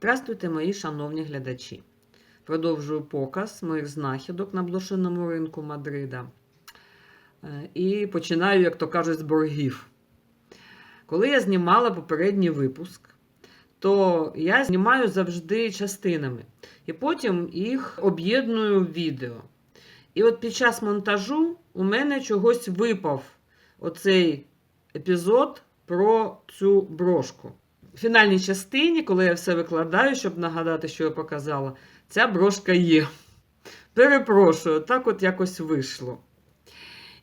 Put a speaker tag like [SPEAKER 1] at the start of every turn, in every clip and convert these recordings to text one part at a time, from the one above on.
[SPEAKER 1] Здравствуйте, мої шановні глядачі. Продовжую показ моїх знахідок на блошиному ринку Мадрида. Е, І починаю, як то кажуть, з боргів. Коли я знімала попередній випуск, то я знімаю завжди частинами. І потім їх об'єдную в відео. І от під час монтажу у мене чогось випав оцей епізод про цю брошку. Фінальній частині, коли я все викладаю, щоб нагадати, що я показала, ця брошка є. Перепрошую, так от якось вийшло.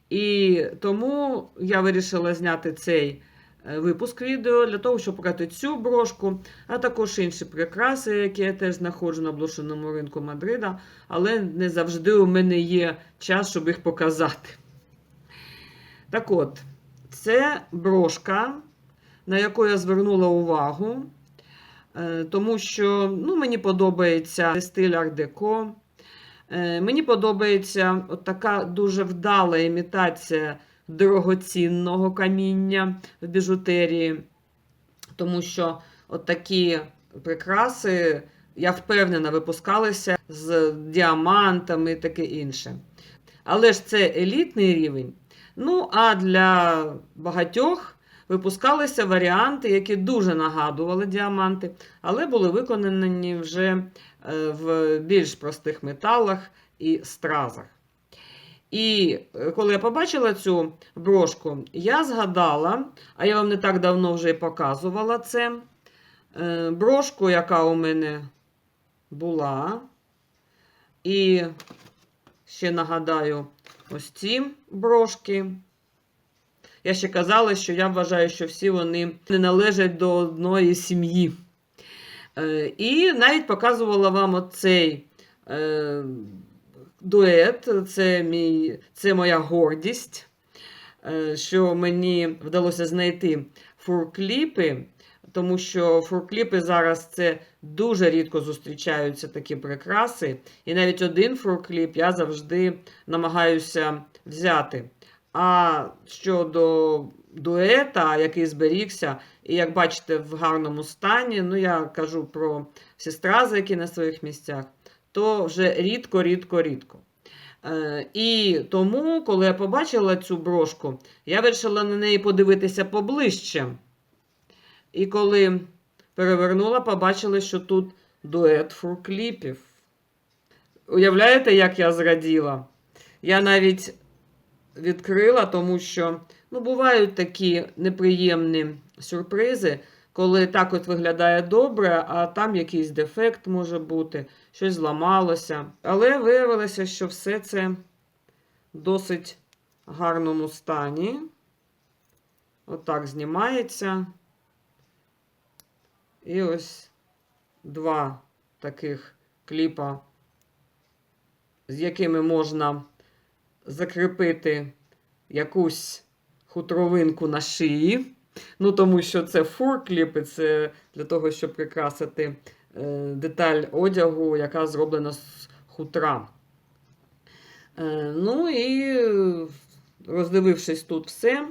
[SPEAKER 1] І тому я вирішила зняти цей е, випуск відео для того, щоб показати цю брошку, а також інші прикраси, які я теж знаходжу на блошиному ринку Мадрида, але не завжди у мене є час, щоб їх показати. Так от, це брошка, на яку я звернула увагу, е, тому що ну, мені подобається стиль ар-деко. Е, Мені подобається от така дуже вдала імітація дорогоцінного каміння в біжутерії, тому що от такі прикраси, я впевнена, випускалися з діамантами і таке інше. Але ж це елітний рівень. Ну, а для багатьох випускалися варіанти, які дуже нагадували діаманти, але були виконані вже е, в більш простих металах і стразах. І е, коли я побачила цю брошку, я згадала, а я вам не так давно вже і показувала це, е, брошку, яка у мене була. І ще нагадаю, ось ці брошки. Я ще казала, що я вважаю, що всі вони не належать до одної сім'ї. Е, І навіть показувала вам оцей е, дует, це, мій, це моя гордість, е, що мені вдалося знайти фуркліпи, тому що фуркліпи зараз це дуже рідко зустрічаються такі прикраси. І навіть один фуркліп я завжди намагаюся взяти. А щодо дуета, який зберігся, і як бачите, в гарному стані, ну я кажу про всі стрази, які на своїх місцях, то вже рідко, рідко, рідко. Е, І тому, коли я побачила цю брошку, я вирішила на неї подивитися поближче. І коли перевернула, побачила, що тут дует фуркліпів. Уявляєте, як я зраділа? Я навіть відкрила, тому що ну, бувають такі неприємні сюрпризи, коли так от виглядає добре, а там якийсь дефект може бути, щось зламалося. Але виявилося, що все це в досить гарному стані. Отак знімається. І ось два таких кліпа, з якими можна закріпити якусь хутровинку на шиї. Ну, тому що це фуркліп, і це для того, щоб прикрасити е, деталь одягу, яка зроблена з хутра. Е, ну і роздивившись тут все.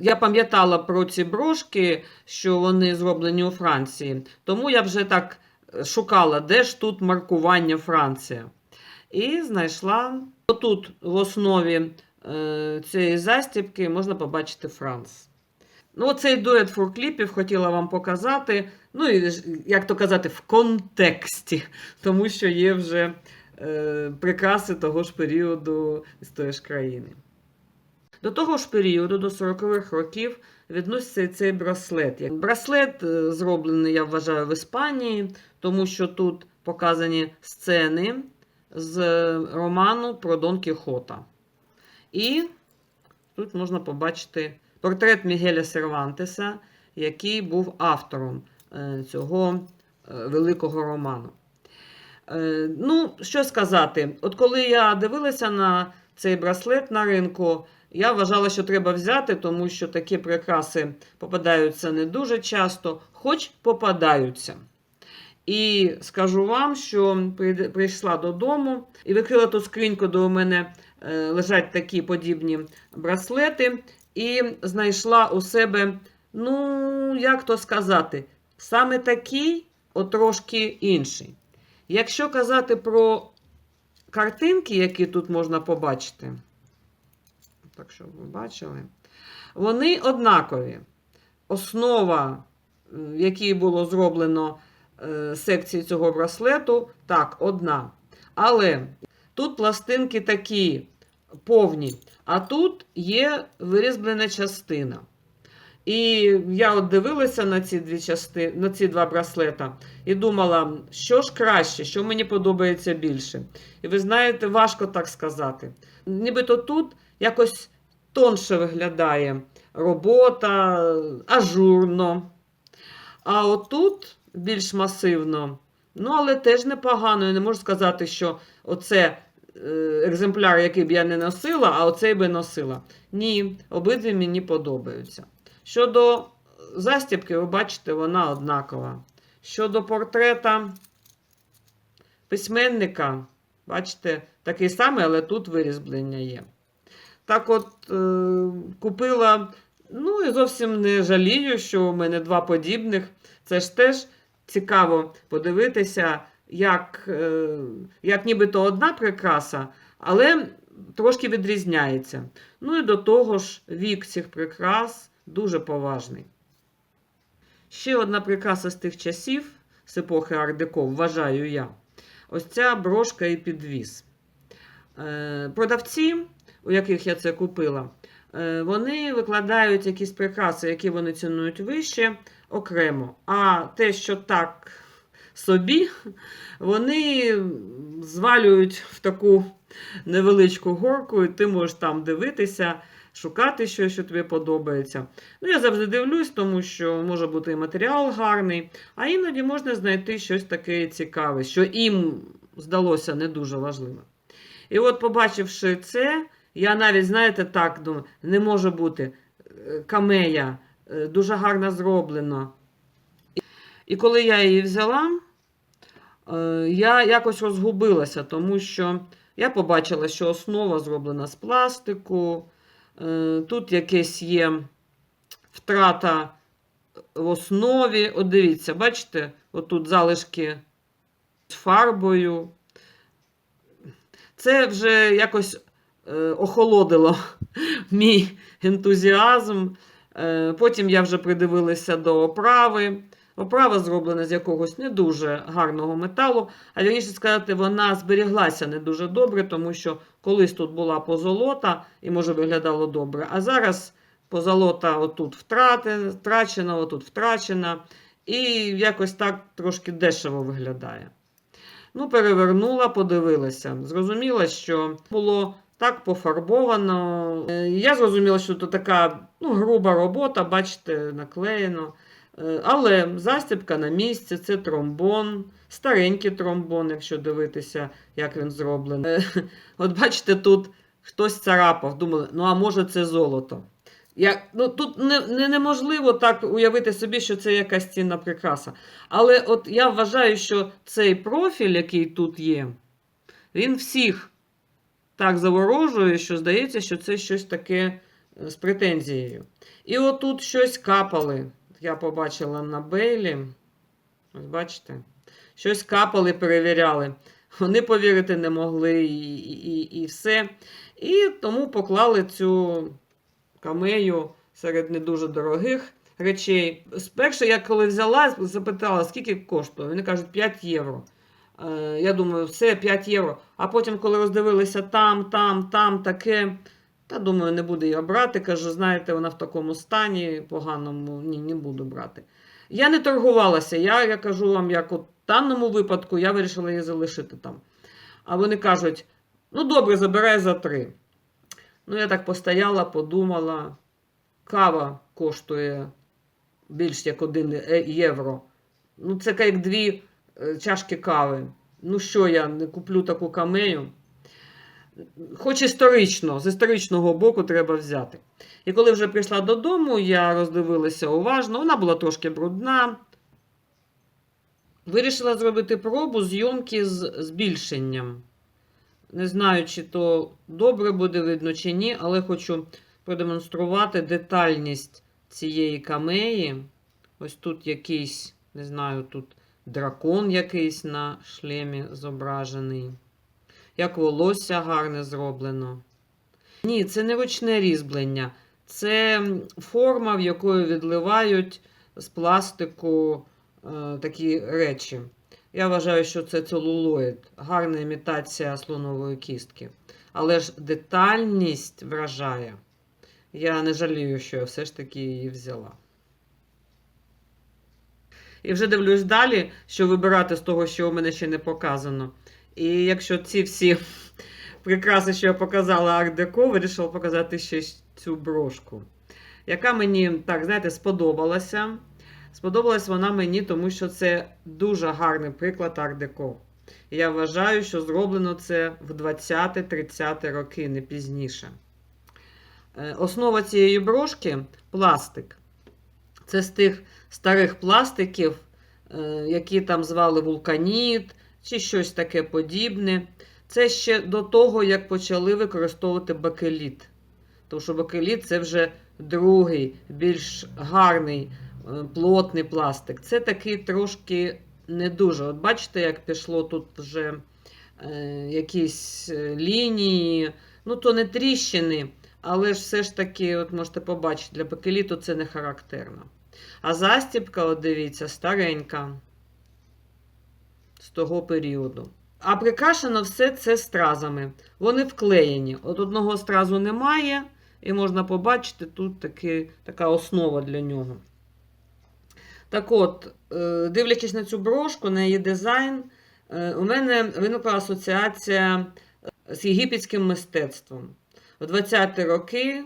[SPEAKER 1] Я пам'ятала про ці брошки, що вони зроблені у Франції. Тому я вже так шукала, де ж тут маркування Франція. І знайшла тут в основі е, цієї застібки можна побачити Франц. Ну, цей дует фуркліпів хотіла вам показати. Ну, і, як то казати, в контексті, тому що є вже е, прикраси того ж періоду з тої ж країни. До того ж періоду, до 40-х років, відноситься і цей браслет. Браслет е, зроблений, я вважаю, в Іспанії, тому що тут показані сцени з роману про Дон Кіхота. І тут можна побачити портрет Мігеля Сервантеса, який був автором е, цього е, великого роману. Е, Ну, що сказати, от коли я дивилася на цей браслет на ринку, я вважала, що треба взяти, тому що такі прикраси попадаються не дуже часто, хоч попадаються. І скажу вам, що прийшла додому і відкрила ту скриньку, де у мене е, лежать такі подібні браслети, і знайшла у себе, ну, як то сказати, саме такий, от трошки інший. Якщо казати про картинки, які тут можна побачити, так щоб ви бачили, вони однакові. Основа, в якій було зроблено е, секції цього браслету, так, одна. Але тут пластинки такі повні, а тут є вирізблена частина. І я от дивилася на ці дві частини, на ці два браслета і думала, що ж краще, що мені подобається більше. І ви знаєте, важко так сказати. Нібито тут якось тонше виглядає робота, ажурно. А отут більш масивно. Ну, але теж непогано. Я не можу сказати, що оце е, екземпляр, який б я не носила, а оцей би носила. Ні, обидві мені подобаються. Щодо застібки, ви бачите, вона однакова. Щодо портрета письменника, бачите, такий самий, але тут вирізблення є. Так от, е, купила, ну і зовсім не жалію, що у мене два подібних. Це ж теж цікаво подивитися, як, е, як нібито одна прикраса, але трошки відрізняється. Ну і до того ж, вік цих прикрас дуже поважний. Ще одна прикраса з тих часів, з епохи Ардеко, вважаю я. Ось ця брошка і підвіз. Е, Продавці, у яких я це купила, вони викладають якісь прикраси, які вони цінують вище, окремо. А те, що так собі, вони звалюють в таку невеличку горку, і ти можеш там дивитися, шукати щось, що тобі подобається. Ну, я завжди дивлюсь, тому що може бути і матеріал гарний, а іноді можна знайти щось таке цікаве, що їм здалося не дуже важливим. І от, побачивши це, я навіть, знаєте, так думаю, не може бути е, камея, е, дуже гарно зроблено. І коли я її взяла, е, я якось розгубилася, тому що я побачила, що основа зроблена з пластику. Тут якесь є втрата в основі. От дивіться, бачите, отут залишки з фарбою. Це вже якось охолодило мій ентузіазм. Е, Потім я вже придивилася до оправи. Оправа зроблена з якогось не дуже гарного металу, а вірніше сказати, вона зберіглася не дуже добре, тому що колись тут була позолота і, може, виглядало добре. А зараз позолота отут втрачена, отут втрачена, і якось так трошки дешево виглядає. Ну, перевернула, подивилася. Зрозуміла, що було так пофарбовано. Е, Я зрозуміла, що це така ну, груба робота, бачите, наклеєно. Е, Але застібка на місці, це тромбон, старенький тромбон, якщо дивитися, як він зроблений. Е, От бачите, тут хтось царапав, думали, ну а може це золото. Я, ну, Тут не, не, неможливо так уявити собі, що це якась цінна прикраса. Але от я вважаю, що цей профіль, який тут є, він всіх так заворожує, що здається, що це щось таке е, з претензією. І отут щось капали. Я побачила на Бейлі. Ось бачите? Щось капали, перевіряли. Вони повірити не могли і, і, і все. І тому поклали цю камею серед не дуже дорогих речей. Спершу, я коли взяла, запитала, скільки коштує. Вони кажуть, 5 євро. Е, Я думаю, все 5 євро. А потім, коли роздивилися там, там, там таке. Та думаю, не буду її брати. Кажу, знаєте, вона в такому стані поганому, ні, не буду брати. Я не торгувалася. Я, я кажу вам, як у даному випадку, я вирішила її залишити там. А вони кажуть: ну добре, забирай за три. Ну, я так постояла, подумала. Кава коштує більш як 1 євро. Ну, це як дві е, чашки кави. Ну що, я не куплю таку камею? Хоч історично, з історичного боку треба взяти. І коли вже прийшла додому, я роздивилася уважно, вона була трошки брудна. Вирішила зробити пробу зйомки з збільшенням. Не знаю, чи то добре буде видно, чи ні, але хочу продемонструвати детальність цієї камеї. Ось тут якийсь Не знаю, тут дракон якийсь на шлемі зображений. Як волосся гарне зроблено. Ні, це не ручне різьблення. Це форма, в якої відливають з пластику е, такі речі. Я вважаю, що це целулоїд, гарна імітація слонової кістки. Але ж детальність вражає. Я не жалію, що я все ж таки її взяла. І вже дивлюсь далі, що вибирати з того, що у мене ще не показано. І якщо ці всі прикраси, що я показала арт-деко, вирішила показати ще цю брошку, яка мені, так, знаєте, сподобалася. Сподобалась вона мені, тому що це дуже гарний приклад арт-деко. Я вважаю, що зроблено це в 20-30 роки, не пізніше. Е, Основа цієї брошки пластик. Це з тих старих пластиків, е, які там звали вулканіт чи щось таке подібне. Це ще до того, як почали використовувати бакеліт. Тому що бакеліт це вже другий, більш гарний, е, плотний пластик. Це такий трошки не дуже. От бачите, як пішло тут вже е, якісь лінії. Ну, то не тріщини, але ж все ж таки, от можете побачити, для бакеліту це не характерно. А застібка, от дивіться, старенька з того періоду. А прикрашено все це стразами. Вони вклеєні. От одного стразу немає, і можна побачити тут таки, така основа для нього. Так от, е, дивлячись на цю брошку, на її дизайн, е, у мене виникла асоціація е, з єгипетським мистецтвом. У 20-ті роки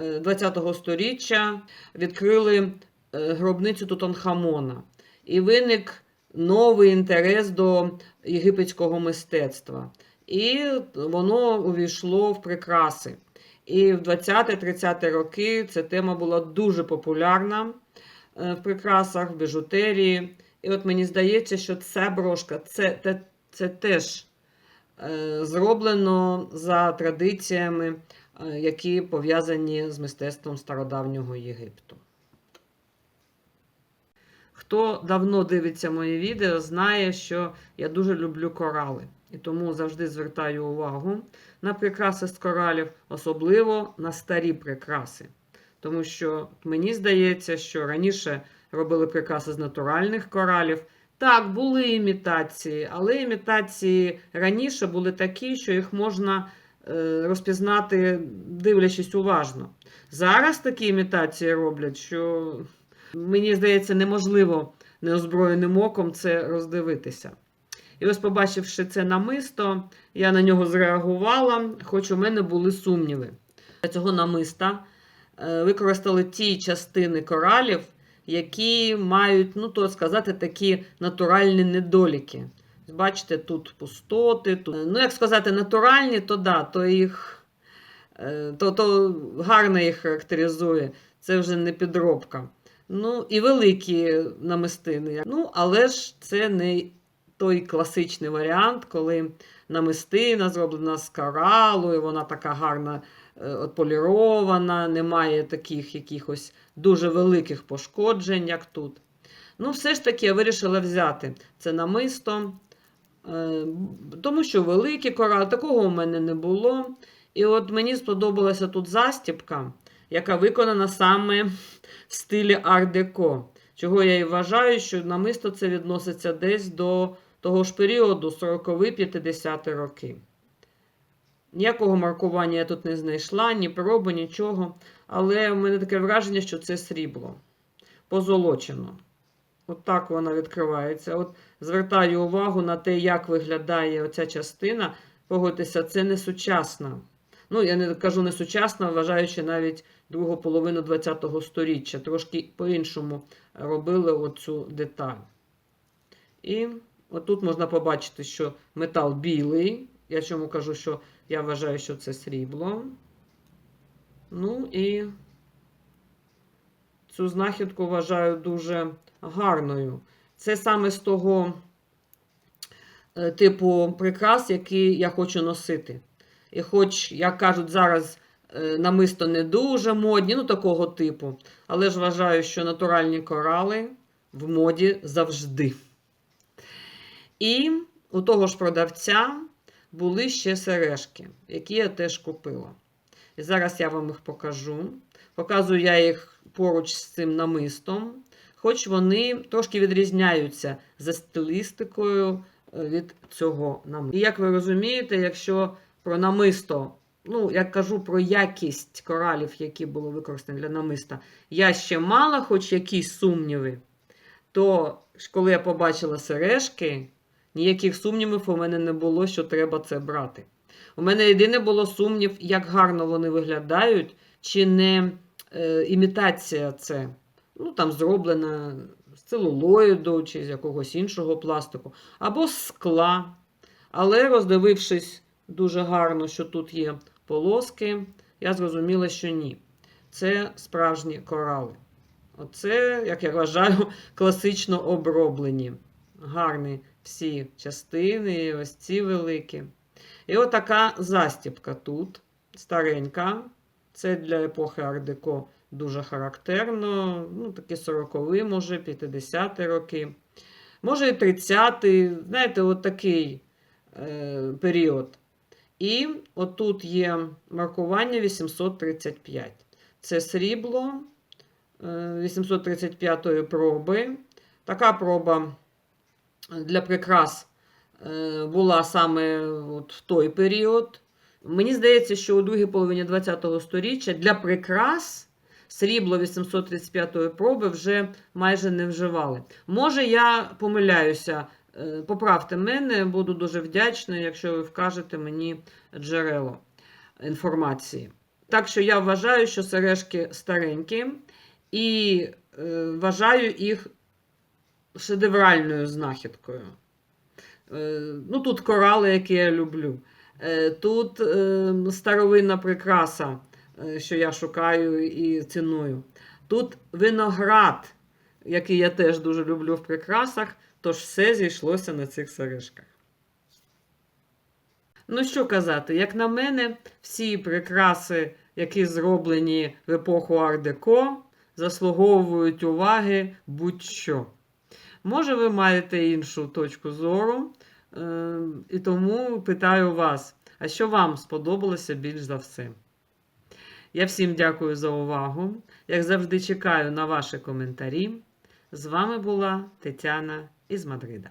[SPEAKER 1] 20-го сторіччя відкрили е, гробницю Тутанхамона. І виник новий інтерес до єгипетського мистецтва. І воно увійшло в прикраси. І в 20-30 роки ця тема була дуже популярна е, в прикрасах, в біжутерії. І от мені здається, що ця брошка це, те- це теж е, зроблено за традиціями, які пов'язані з мистецтвом стародавнього Єгипту. Хто давно дивиться мої відео, знає, що я дуже люблю корали. І тому завжди звертаю увагу на прикраси з коралів, особливо на старі прикраси. Тому що мені здається, що раніше робили прикраси з натуральних коралів. Так, були імітації, але імітації раніше були такі, що їх можна е, розпізнати, дивлячись уважно. Зараз такі імітації роблять, що мені здається, неможливо неозброєним оком це роздивитися. І ось, побачивши це намисто, я на нього зреагувала, хоч у мене були сумніви. Для цього намиста е, використали ті частини коралів, які мають, ну то сказати, такі натуральні недоліки. Бачите, тут пустоти, тут. Ну, як сказати, натуральні, то да, то їх е, то, то гарно їх характеризує. Це вже не підробка. Ну, і великі намистини. Ну, але ж це не той класичний варіант, коли намистина зроблена з коралу, і вона така гарна е, отполірована, немає таких якихось дуже великих пошкоджень, як тут. Ну, все ж таки я вирішила взяти це намисто, е, тому що великі корали, такого у мене не було. І от мені сподобалася тут застібка, яка виконана саме в стилі ар-деко. Чого я і вважаю, що намисто це відноситься десь до того ж періоду 40-50 роки. Ніякого маркування я тут не знайшла, ні проби, нічого. Але в мене таке враження, що це срібло. Позолочено. От так вона відкривається. От Звертаю увагу на те, як виглядає оця частина. Погодьтеся, це не сучасна. Ну, я не кажу не сучасна, вважаючи навіть другу половину ХХ століття. Трошки по-іншому робили оцю деталь. І отут можна побачити, що метал білий. Я чому кажу, що я вважаю, що це срібло. Ну і цю знахідку вважаю дуже гарною. Це саме з того е, типу прикрас, який я хочу носити. І хоч, як кажуть, зараз е, намисто не дуже модні, ну такого типу. Але ж вважаю, що натуральні корали в моді завжди. І у того ж продавця були ще сережки, які я теж купила. І зараз я вам їх покажу. Показую я їх поруч з цим намистом, хоч вони трошки відрізняються за стилістикою е, від цього намисту. І як ви розумієте, якщо про намисто, ну, я кажу про якість коралів, які були використані для намиста, я ще мала хоч якісь сумніви, то коли я побачила сережки, ніяких сумнівів у мене не було, що треба це брати. У мене єдине було сумнів, як гарно вони виглядають, чи не е, імітація це. Ну, там зроблена з целулоїду чи з якогось іншого пластику, або з скла. Але роздивившись дуже гарно, що тут є полоски, я зрозуміла, що ні. Це справжні корали. Оце, як я вважаю, класично оброблені. Гарні всі частини, ось ці великі. І отака застіпка тут, старенька. Це для епохи Ар-деко дуже характерно. Ну, такі 40-ті, може, 50-ті роки. Може, і 30-ті, знаєте, от такий е, період. І отут є маркування 835. Це срібло е, 835-ї проби. Така проба для прикрас е, була саме от в той період. Мені здається, що у другій половині ХХ століття для прикрас срібло 835-ї проби вже майже не вживали. Може, я помиляюся, е, поправте мене, буду дуже вдячна, якщо ви вкажете мені джерело інформації. Так що я вважаю, що сережки старенькі, і е, вважаю їх шедевральною знахідкою. Е, ну, Тут корали, які я люблю. Е, Тут е, старовинна прикраса, що я шукаю і ціную. Тут виноград, який я теж дуже люблю в прикрасах, тож все зійшлося на цих сережках. Ну, що казати, як на мене, всі прикраси, які зроблені в епоху Ар-деко, заслуговують уваги будь-що. Може, ви маєте іншу точку зору, і тому питаю вас, а що вам сподобалося більш за все? Я всім дякую за увагу. Як завжди, чекаю на ваші коментарі. З вами була Тетяна із Мадрида.